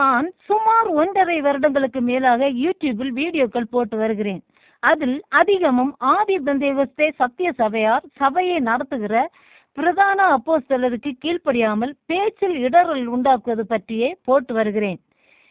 நான் சுமார் ஒன்றரை வருடங்களுக்கு மேலாக யூடியூபில் வீடியோக்கள் போட்டு வருகிறேன். அதில் அதிகமும் ஆதி பந்தேவஸ்தே சத்திய சபையார் சபையை நடத்துகிற பிரதான அப்போஸ்தலருக்கு கீழ்ப்படியாமல் பேச்சில் இடரல் உண்டாக்குவது பற்றியே போட்டு வருகிறேன்.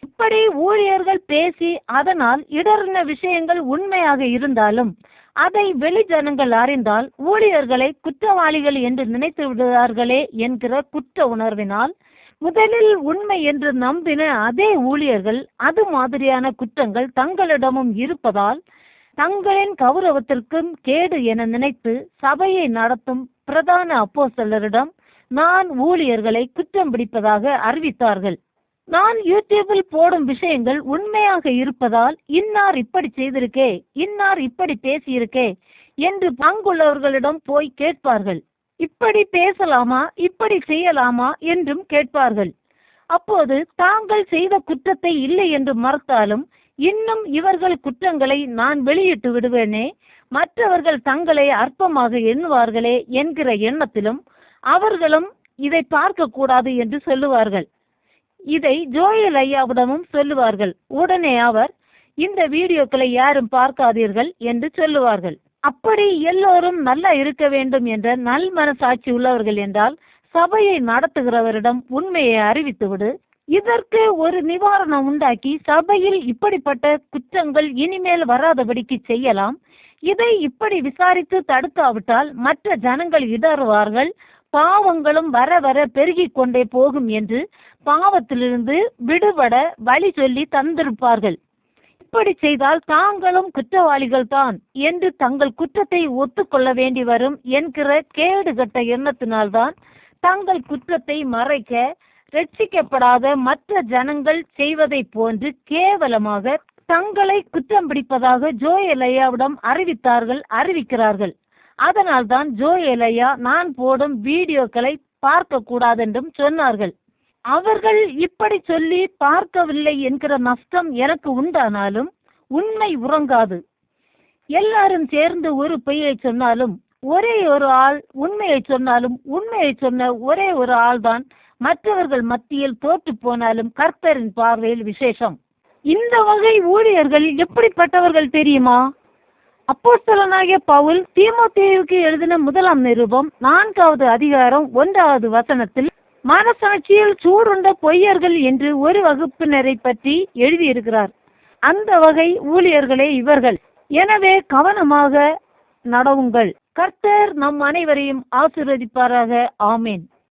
இப்படி ஊழியர்கள் பேசி அதனால் இடறின விஷயங்கள் உண்மையாக இருந்தாலும் அதை வெளி ஜனங்கள் அறிந்தால் ஊழியர்களை குற்றவாளிகள் என்று நினைத்து விடுவார்களே என்கிற குற்ற உணர்வினால் முதலில் உண்மை என்று நம்பின அதே ஊழியர்கள் அது மாதிரியான குற்றங்கள் தங்களிடமும் இருப்பதால் தங்களின் கௌரவத்திற்கும் கேடு என நினைத்து சபையை நடத்தும் பிரதான அப்போஸ்தலரிடம் நான் ஊழியர்களை குற்றம் பிடிப்பதாக அறிவித்தார்கள். நான் யூடியூபில் போடும் விஷயங்கள் உண்மையாக இருப்பதால் இன்னார் இப்படி செய்திருக்கே இன்னார் இப்படி பேசியிருக்கே என்று பங்குள்ளவர்களிடம் போய் கேட்பார்கள். இப்படி பேசலாமா? இப்படி செய்யலாமா? என்றும் கேட்பார்கள். அப்போது தாங்கள் செய்த குற்றத்தை இல்லை என்று மறுத்தாலும் இன்னும் இவர்கள் குற்றங்களை நான் வெளியிட்டு விடுவேனே? மற்றவர்கள் தங்களை அற்பமாக எண்ணுவார்களே என்கிற எண்ணத்திலும் அவர்களும் இதை பார்க்க கூடாது என்று சொல்லுவார்கள். இதை ஜோயல் ஐயாவிடமும் சொல்லுவார்கள். உடனே அவர் இந்த வீடியோக்களை யாரும் பார்க்காதீர்கள் என்று சொல்லுவார்கள். அப்படி எல்லோரும் நல்லா இருக்க வேண்டும் என்ற நல் மனசாட்சி உள்ளவர்கள் என்றால் சபையை நடத்துகிறவரிடம் உண்மையை அறிவித்துவிடு இதற்கு ஒரு நிவாரணம் உண்டாக்கி சபையில் இப்படிப்பட்ட குற்றங்கள் இனிமேல் வராதபடிக்கு செய்யலாம். இதை இப்படி விசாரித்து தடுக்காவிட்டால் மற்ற ஜனங்கள் இடறுவார்கள். பாவங்களும் வர வர பெருகி கொண்டே போகும் என்று பாவத்திலிருந்து விடுபட வழி சொல்லி தந்திருப்பார்கள். இப்படி செய்தால் தாங்களும் குற்றவாளிகள் தான் என்று தங்கள் குற்றத்தை ஒத்துக்கொள்ள வேண்டி வரும் என்கிற கேடுகட்ட எண்ணத்தினால்தான் தங்கள் குற்றத்தை மறைக்க ரட்சிக்கப்படாத மற்ற ஜனங்கள் செய்வதைப் போன்று கேவலமாக தங்களை குற்றம் பிடிப்பதாக ஜோயலையாவிடம் அறிவித்தார்கள் அறிவிக்கிறார்கள். அதனால்தான் ஜோயலையா நான் போடும் வீடியோக்களை பார்க்க கூடாதென்றும் சொன்னார்கள். அவர்கள் இப்படி சொல்லி பார்க்கவில்லை என்கிற நஷ்டம் எனக்கு உண்டானாலும் உண்மை உறங்காது. எல்லாரும் சேர்ந்து ஒரு பொய்யை சொன்னாலும் ஒரே ஒரு ஆள் உண்மையை சொன்னாலும் உண்மையை சொன்ன ஒரே ஒரு ஆள்தான் மற்றவர்கள் மத்தியில் தோற்று போனாலும் கர்த்தரின் பார்வையில் விசேஷம். இந்த வகை ஊழியர்கள் எப்படிப்பட்டவர்கள் தெரியுமா? அப்போஸ்தலனாகிய பவுல் தீமோத்தேயுக்கு எழுதின முதலாம் நிருபம் நான்காவது அதிகாரம் ஒன்றாவது வசனத்தில் மனசாட்சியில் சூடுண்ட பொய்யர்கள் என்று ஒரு வகுப்பினரை பற்றி எழுதியிருக்கிறார். அந்த வகை ஊழியர்களே இவர்கள். எனவே கவனமாக நடவுங்கள். கர்த்தர் நம் அனைவரையும் ஆசிர்வதிப்பாராக. ஆமேன்.